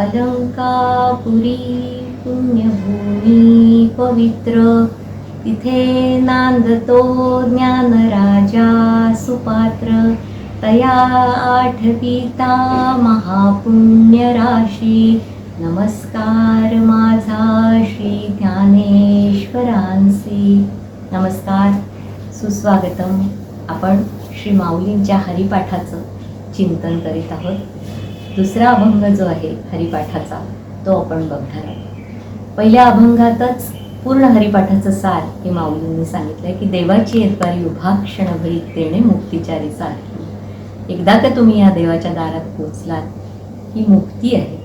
अलंकापुरी पुण्यभूमी पवित्र. तिथे नांदतो ज्ञानराजा सुपात्र. तया आठविता महापुण्यराशी नमस्कार माझा श्री ज्ञानेश्वरांसी नमस्कार. सुस्वागतम. आपण श्री माऊलींच्या हरिपाठाचं चिंतन करीत आहोत. दुसरा अभंग जो आहे हरिपाठाचा तो आपण बघणार आहोत. पहिल्या अभंगातच पूर्ण हरिपाठाचं सार हे माऊलींनी सांगितलंय की देवाची येतवारी उभा क्षणभरीत देणे मुक्तीचारी सारखी एकदा का तुम्ही या देवाच्या दारात पोचलात ही मुक्ती आहे.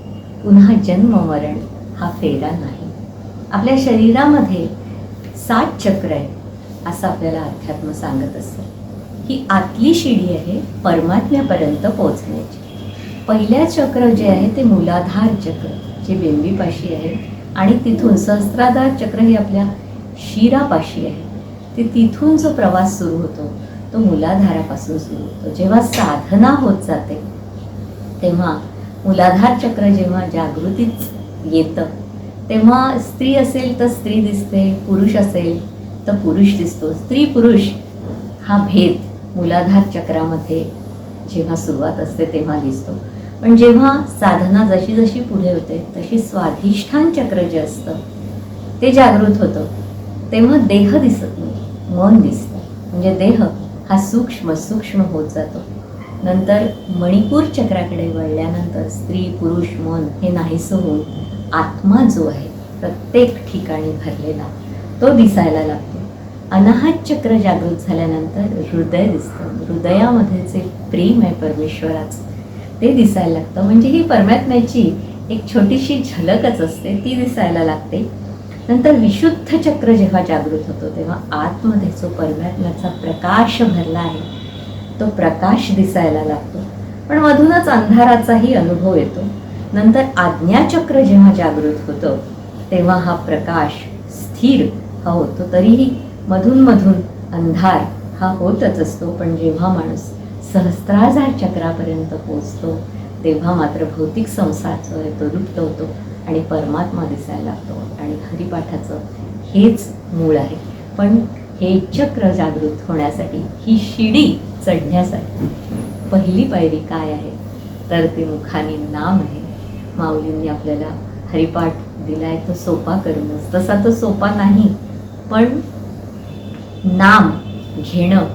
पुन्हा जन्ममरण हा फेरा नाही. आपल्या शरीरामध्ये सात चक्र आहे असं आपल्याला अध्यात्म सांगत असतं. ही आतली शिडी आहे परमात्म्यापर्यंत पोचण्याची पहिल्या चक्र जे आहे ते मूलाधार चक्र जे बेंबीपाशी आहे. आणि तिथून सहस्त्राधार चक्र हे आपल्या शिरापाशी आहे. ते तिथून जो प्रवास सुरू होतो तो मूलाधारापासून सुरू होतो. जेव्हा साधना होत जाते तेव्हा मूलाधार चक्र जेव्हा जागृतीत येतं तेव्हा स्त्री असेल तर स्त्री दिसते पुरुष असेल तर पुरुष दिसतो. स्त्री पुरुष हा भेद मूलाधार चक्रामध्ये जेव्हा सुरुवात असते तेव्हा दिसतो. पण जेव्हा साधना जशी जशी पुढे होते तशी स्वाधिष्ठान चक्र जे असतं ते जागृत होतं तेव्हा देह दिसत नाही मन दिसतं. म्हणजे देह हा सूक्ष्म सूक्ष्म होत जातो. नंतर मणिपूर चक्राकडे वळल्यानंतर स्त्री पुरुष मन हे नाहीसं होऊन आत्मा जो आहे प्रत्येक ठिकाणी भरलेला तो दिसायला लागतो. अनाहत चक्र जागृत झाल्यानंतर हृदय दिसतं. हृदयामध्ये जे प्रेम आहे परमेश्वराचं. ते दिसायला लागतं. म्हणजे ही परमात्म्याची एक छोटीशी झलकच असते ती दिसायला लागते. नंतर विशुद्ध चक्र जेव्हा जागृत होतो तेव्हा आतमध्ये जो परमात्म्याचा प्रकाश भरला आहे. तो प्रकाश दिसायला लागतो. पण मधूनच अंधाराचाही अनुभव येतो. नंतर आज्ञाचक्र जेव्हा जागृत होतं तेव्हा हा प्रकाश स्थिर हा होतो. तरीही मधून मधून अंधार हा होतच असतो. पण जेव्हा माणूस सहस्त्राजार चक्रापर्यंत पोचतो तेव्हा मात्र भौतिक संसार जो आहे तो लुप्त होतो आणि परमात्मा दिसायला लागतो. आणि हरिपाठाचं हेच मूळ आहे. पण हे चक्र जागृत होण्यासाठी ही शिडी चढण्यासाठी पहिली पायरी काय आहे? तर ते मुखाने नाम आहे. माऊलींनी आपल्याला हरिपाठ दिलाय तो सोपा करूनच. तसा तो सोपा नाही पण नाम घेणं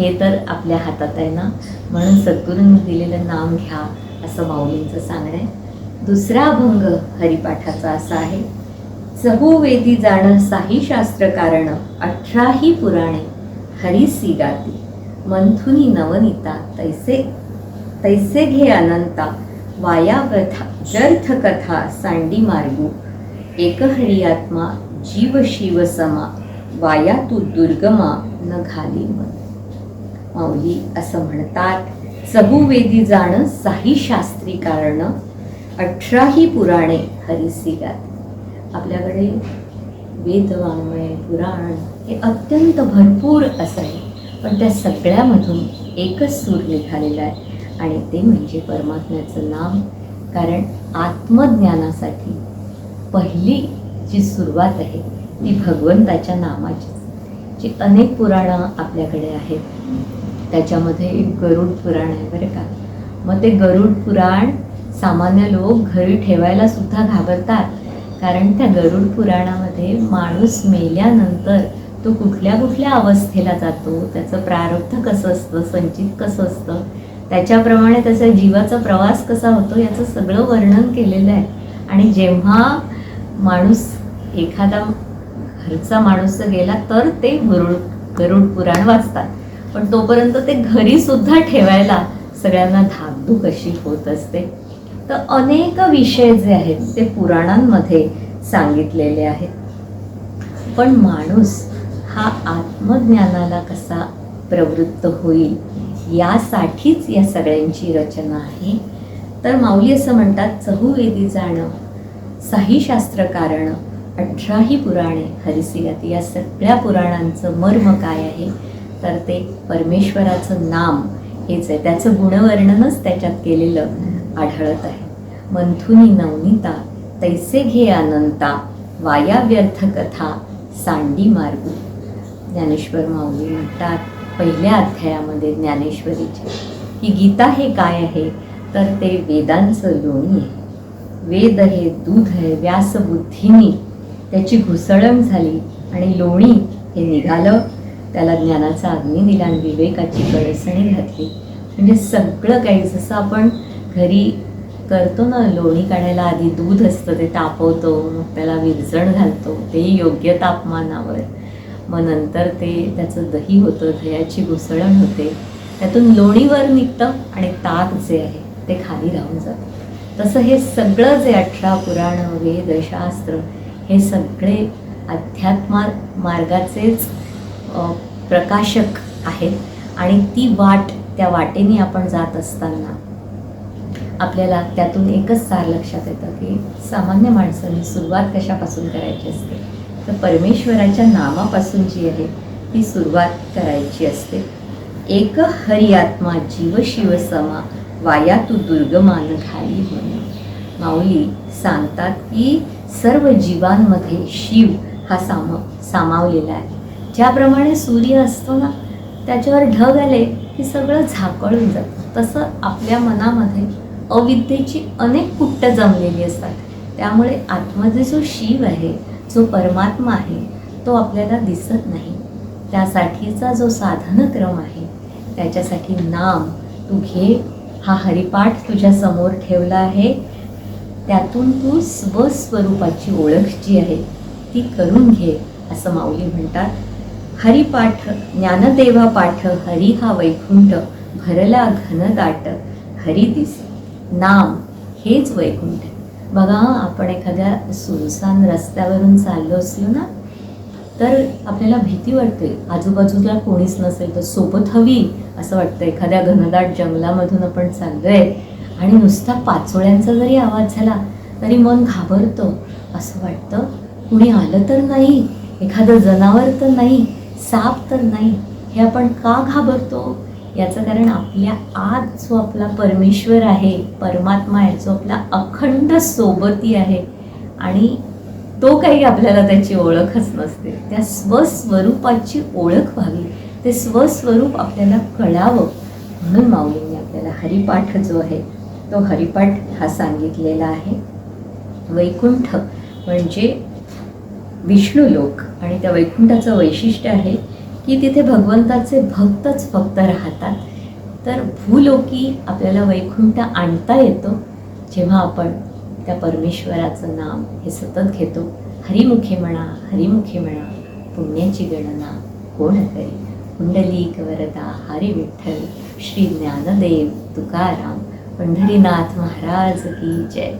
हे तर आपल्या हातात आहे ना? म्हणून सद्गुरूंनी दिलेलं नाम घ्या असं माऊलींचं सांगणं आहे. दुसरा अभंग हरिपाठाचा असा आहे. चहुवेदी जाणं साही शास्त्र कारण अठराही पुराणे हरिसी गाती मंथुनी नवनीता तैसे तैसे घे अनंता वाया व्यथा व्यर्थ कथा सांडी मार्गू एकहरी आत्मा जीव शिव समा वाया तू दुर्गमा न घाली मन. माऊली असं म्हणतात. चहुवेदी जाणं साही शास्त्री कारण अठराही पुराणे हरिसी गात आपल्याकडे वेद वाङ्मय पुराण हे अत्यंत भरपूर असं आहे. पण त्या सगळ्यामधून एकच सूर निघालेला आहे. आणि ते म्हणजे परमात्म्याचं नाम. कारण आत्मज्ञानासाठी पहिली जी सुरुवात आहे ती भगवंताच्या नामाची. जी अनेक पुराणं आपल्याकडे आहेत. त्याच्यामध्ये एक गरुड पुराण आहे बरं का. मग ते गरुड पुराण सामान्य लोक घरी ठेवायला सुद्धा घाबरतात. कारण त्या गरुड पुराणामध्ये माणूस मेल्यानंतर तो कुठल्या कुठल्या अवस्थेला जातो त्याचं प्रारब्ध कसं असतं संचित कसं असतं त्याच्याप्रमाणे त्याचा जीवाचा प्रवास कसा होतो याचं सगळं वर्णन केलेलं आहे. आणि जेव्हा माणूस एखादा घरचा माणूस जर गेला तर ते गरुड गरुड पुराण वाचतात. पण तोपर्यंत ते घरी सुद्धा ठेवायला सगळ्यांना धाकधूक अशी होत असते. तर अनेक विषय जे आहेत ते पुराणांमध्ये सांगितलेले आहेत. पण माणूस हा आत्मज्ञानाला कसा प्रवृत्त होईल यासाठीच या सगळ्यांची रचना आहे. तर माऊली असं म्हणतात चहुवेदी जाणं साही शास्त्र कारण अठराही पुराणे हरिसिगती या सगळ्या पुराणांचं मर्म काय आहे? तर ते परमेश्वराचं नाम हेच आहे. त्याचं गुणवर्णनच त्याच्यात केलेलं आढळत आहे. मंथुनी नवनीता तैसे घे अनंता वाया व्यर्थ कथा सांडी मार्गू. ज्ञानेश्वर माऊली म्हणतात पहिल्या अध्यायामध्ये ज्ञानेश्वरीचे की गीता हे काय आहे? तर ते वेदांचं लोणी आहे. वेद हे दूध आहे व्यासबुद्धीनी. त्याची घुसळण झाली आणि लोणी हे निघालं त्याला ज्ञानाचा अग्नी दिला आणि विवेकाची कळसणी घातली. म्हणजे सगळं काही जसं आपण घरी करतो ना लोणी काढायला आधी दूध असतं ते तापवतो मग त्याला विरजण घालतो तेही योग्य तापमानावर. मग नंतर ते त्याचं दही होतं दह्याची घुसळण होते. त्यातून लोणीवर निघतं आणि ताक जे आहे ते खाली राहून जातं. तसं हे सगळं जे अठरा पुराणं वेद शास्त्र हे सगळे अध्यात्मा मार्गाचेच प्रकाशक आहेत आणि ती वाट त्या वाटेने आपण जात असताना आपल्याला त्यातून एकच सार लक्षात येतं की सामान्य माणसांनी सुरुवात कशापासून करायची असते? तर परमेश्वराच्या नामापासून जी आहे ती सुरुवात करायची असते. एक हरी आत्मा जीव शिव समा वाया तू दुर्गमान घाली होणे माऊली सांगतात की सर्व जीवांमध्ये शिव हा साम सामावलेला आहे. ज्याप्रमाणे सूर्य असतो ना त्याच्यावर ढग आले की सगळं झाकळून जातं. तसं आपल्या मनामध्ये अविद्येची अनेक कुट्ट जमलेली असतात. त्यामुळे आतमध्ये जो शिव आहे जो परमात्मा आहे तो आपल्याला दिसत नाही. त्यासाठीचा जो साधनक्रम आहे त्याच्यासाठी नाम तू घे हा हरिपाठ तुझ्या समोर ठेवला आहे. त्यातून तू स्वस्वरूपाची ओळख जी आहे ती करून घे असं माऊली म्हणतात. हरिपाठ ज्ञानदेवा पाठ हरी हा वैकुंठ भरला घनदाट हरी दिस नाम हेच वैकुंठ. बघा आपण एखाद्या सुनसान रस्त्यावरून चाललो असलो ना तर आपल्याला भीती वाटते. आजूबाजूला कोणीच नसेल तर सोबत हवी असं वाटतं. एखाद्या घनदाट जंगलामधून आपण चाललोय आणि नुसता पाचोळ्यांचा जरी आवाज झाला तरी मन घाबरतं. असं वाटतं कुणी आलं तर नाही एखादं जनावर तर नाही. साप तर नाही हे आपण का घाबरतो? याचं कारण आपल्या आत जो आपला परमेश्वर आहे परमात्मा आहे जो आपला अखंड सोबती आहे आणि तो काही आपल्याला त्याची ओळखच नसते. त्या स्वस्वरूपाची ओळख व्हावी. ते स्वस्वरूप आपल्याला कळावं म्हणून माऊलींनी आपल्याला हरिपाठ जो आहे तो हरिपाठ हा सांगितलेला आहे. वैकुंठ म्हणजे विष्णुलोक आणि त्या वैकुंठाचं वैशिष्ट्य आहे की तिथे भगवंताचे भक्तच फक्त राहतात. तर भूलोकी आपल्याला वैकुंठ आणता येतो जेव्हा आपण त्या परमेश्वराचं नाम हे सतत घेतो. हरिमुखे म्हणा हरिमुखे म्हणा पुण्याची गणना कोण करी? कुंडली वरदा हरी विठ्ठल श्री ज्ञानदेव तुकाराम पंढरीनाथ महाराज की जय.